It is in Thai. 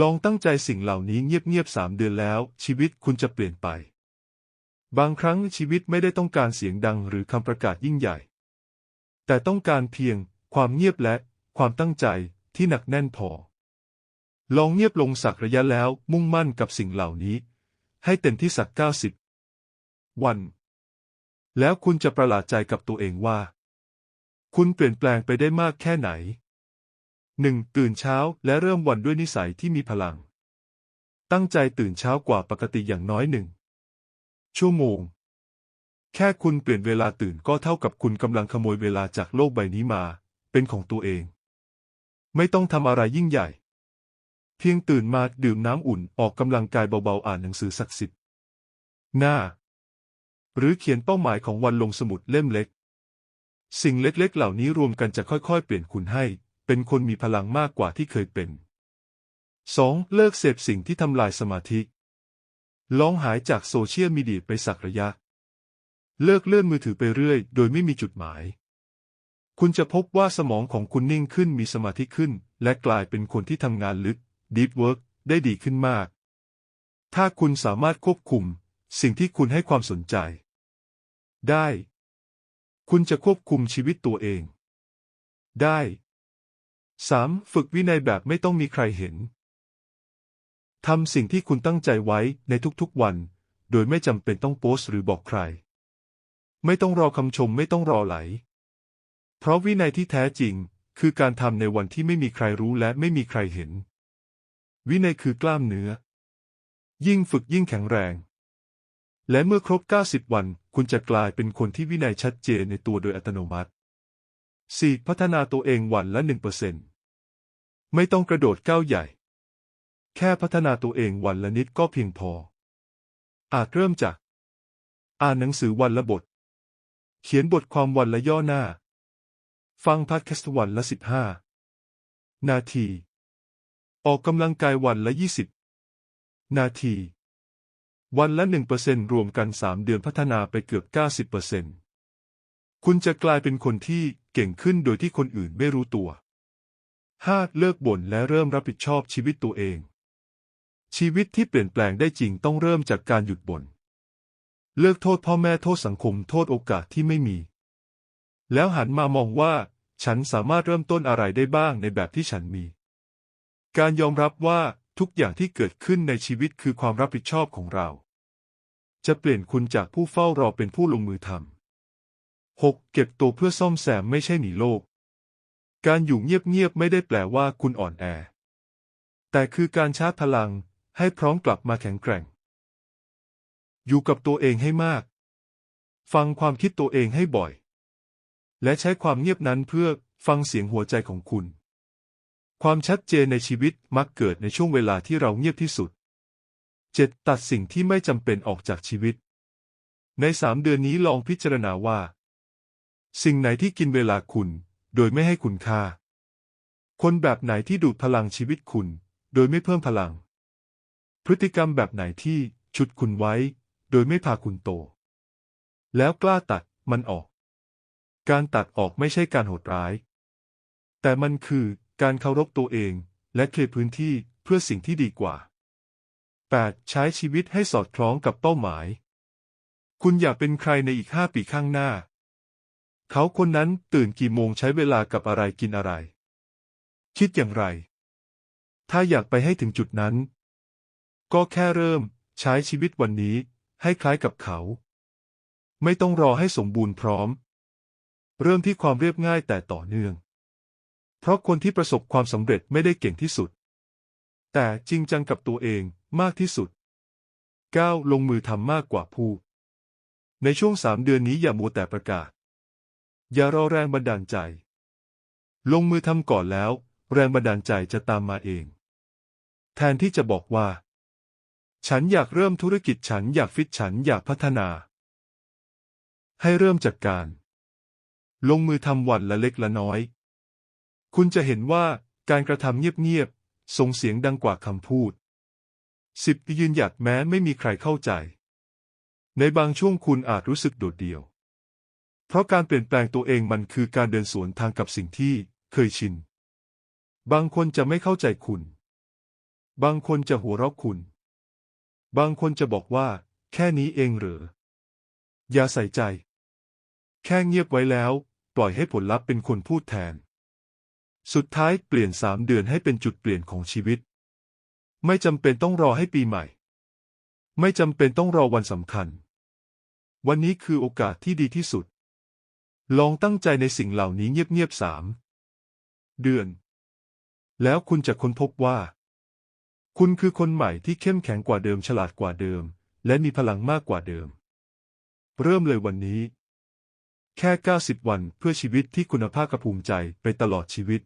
ลองตั้งใจสิ่งเหล่านี้เงียบๆสามเดือนแล้ว ชีวิตคุณจะเปลี่ยนไป บางครั้งชีวิตไม่ได้ต้องการเสียงดังหรือคำประกาศยิ่งใหญ่ แต่ต้องการเพียง ความเงียบและความตั้งใจที่หนักแน่นพอ ลองเงียบลงสักระยะแล้วมุ่งมั่นกับสิ่งเหล่านี้ ให้เต็มที่สักเก้าสิบวัน แล้วคุณจะประหลาดใจกับตัวเองว่า คุณเปลี่ยนแปลงไปได้มากแค่ไหน หนึ่งตื่นเช้าและเริ่มวันด้วยนิสัยที่มีพลัง ตั้งใจตื่นเช้ากว่าปกติอย่างน้อยหนึ่งชั่วโมง แค่คุณเปลี่ยนเวลาตื่นก็เท่ากับคุณกำลังขโมยเวลาจากโลกใบนี้มา เป็นของตัวเอง ไม่ต้องทำอะไรยิ่งใหญ่ เพียงตื่นมาดื่มน้ำอุ่นออกกำลังกายเบาๆอ่านหนังสือศักดิ์สิทธิ์หน้า หรือเขียนเป้าหมายของวันลงสมุดเล่มเล็ก สิ่งเล็กๆ เหล่านี้รวมกันจะค่อยๆ เปลี่ยนคุณให้ เป็นคนมีพลังมากกว่าที่เคยเป็น 2. เลิกเสพสิ่งที่ทำลายสมาธิ ลองหายจากโซเชียลมีเดียไปสักระยะ เลิกเลื่อนมือถือไปเรื่อย โดยไม่มีจุดหมาย คุณจะพบว่าสมองของคุณนิ่งขึ้นมีสมาธิขึ้น และกลายเป็นคนที่ทำงานลึก Deep Work ได้ดีขึ้นมาก ถ้าคุณสามารถควบคุม สิ่งที่คุณให้ความสนใจ ได้ คุณจะควบคุมชีวิตตัวเอง ได้ 3. ฝึกวินัยแบบไม่ต้องมีใครเห็น ทำสิ่งที่คุณตั้งใจไว้ในทุกๆวัน โดยไม่จำเป็นต้องโพสต์หรือบอกใคร ไม่ต้องรอคำชมไม่ต้องรอไหล เพราะวินัยที่แท้จริง คือการทำในวันที่ไม่มีใครรู้และไม่มีใครเห็น วินัยคือกล้ามเนื้อ ยิ่งฝึกยิ่งแข็งแรง และเมื่อครบ 90 วัน คุณจะกลายเป็นคนที่วินัยชัดเจนในตัวโดยอัตโนมัติ 4. พัฒนาตัวเองวันละ 1%ไม่ต้องกระโดดก้าวใหญ่ แค่พัฒนาตัวเองวันละนิดก็เพียงพอ อาจเริ่มจาก อ่านหนังสือวันละบท เขียนบทความวันละย่อหน้า ฟังพอดแคสต์วันละ 15 นาที ออกกำลังกายวันละ 20 นาที วันละ 1%รวมกัน 3 เดือนพัฒนาไปเกือบ 90% คุณจะกลายเป็นคนที่เก่งขึ้นโดยที่คนอื่นไม่รู้ตัว 5. เลิกบ่นและเริ่มรับผิดชอบชีวิตตัวเอง ชีวิตที่เปลี่ยนแปลงได้จริงต้องเริ่มจากการหยุดบ่น เลิกโทษพ่อแม่โทษสังคมโทษโอกาสที่ไม่มี แล้วหันมามองว่า ฉันสามารถเริ่มต้นอะไรได้บ้างในแบบที่ฉันมี การยอมรับว่าทุกอย่างที่เกิดขึ้นในชีวิตคือความรับผิดชอบของเรา จะเปลี่ยนคุณจากผู้เฝ้ารอเป็นผู้ลงมือทำ 6. เก็บตัวเพื่อซ่อมแซมไม่ใช่หนีโลก การอยู่เงียบๆไม่ได้แปลว่าคุณอ่อนแอ แต่คือการชาร์จพลังให้พร้อมกลับมาแข็งแกร่ง อยู่กับตัวเองให้มาก ฟังความคิดตัวเองให้บ่อย และใช้ความเงียบนั้นเพื่อฟังเสียงหัวใจของคุณ ความชัดเจนในชีวิตมักเกิดในช่วงเวลาที่เราเงียบที่สุด 7. ตัดสิ่งที่ไม่จำเป็นออกจากชีวิต ในสามเดือนนี้ลองพิจารณาว่า สิ่งไหนที่กินเวลาคุณ โดยไม่ให้คุณค่า คนแบบไหนที่ดูดพลังชีวิตคุณ โดยไม่เพิ่มพลัง พฤติกรรมแบบไหนที่ชุดคุณไว้ โดยไม่พาคุณโต แล้วกล้าตัดมันออก การตัดออกไม่ใช่การโหดร้าย แต่มันคือการเคารพตัวเองและเคลียร์พื้นที่เพื่อสิ่งที่ดีกว่า 8. ใช้ชีวิตให้สอดคล้องกับเป้าหมาย คุณอยากเป็นใครในอีกห้าปีข้างหน้า เขาคนนั้นตื่นกี่โมงใช้เวลากับอะไรกินอะไร คิดอย่างไร ถ้าอยากไปให้ถึงจุดนั้น ก็แค่เริ่มใช้ชีวิตวันนี้ให้คล้ายกับเขา ไม่ต้องรอให้สมบูรณ์พร้อม เริ่มที่ความเรียบง่ายแต่ต่อเนื่อง เพราะคนที่ประสบความสำเร็จไม่ได้เก่งที่สุด แต่จริงจังกับตัวเองมากที่สุด 9. ลงมือทำมากกว่าพูดในช่วงสามเดือนนี้อย่ามัวแต่ประกาศ อย่ารอแรงบันดาลใจ ลงมือทำก่อนแล้ว แรงบันดาลใจจะตามมาเอง แทนที่จะบอกว่า ฉันอยากเริ่มธุรกิจฉันอยากฟิตฉันอยากพัฒนา ให้เริ่มจากการ ลงมือทำวันละเล็กละน้อย คุณจะเห็นว่าการกระทำเงียบๆส่งเสียงดังกว่าคำพูดสิบยืนหยัดแม้ไม่มีใครเข้าใจ ในบางช่วงคุณอาจรู้สึกโดดเดี่ยว เพราะการเปลี่ยนแปลงตัวเองมันคือการเดินสวนทางกับสิ่งที่เคยชิน บางคนจะไม่เข้าใจคุณ บางคนจะหัวเราะคุณ บางคนจะบอกว่า แค่นี้เองเหรอ อย่าใส่ใจ แค่เงียบไว้แล้ว ปล่อยให้ผลลัพธ์เป็นคนพูดแทน สุดท้ายเปลี่ยนสามเดือนให้เป็นจุดเปลี่ยนของชีวิต ไม่จำเป็นต้องรอให้ปีใหม่ ไม่จำเป็นต้องรอวันสำคัญ วันนี้คือโอกาสที่ดีที่สุด ลองตั้งใจในสิ่งเหล่านี้เงียบๆสามเดือน แล้วคุณจะค้นพบว่า คุณคือคนใหม่ที่เข้มแข็งกว่าเดิมฉลาดกว่าเดิม และมีพลังมากกว่าเดิม เริ่มเลยวันนี้ แค่ 90 วันเพื่อชีวิตที่คุณภาพกระภูมิใจไปตลอดชีวิต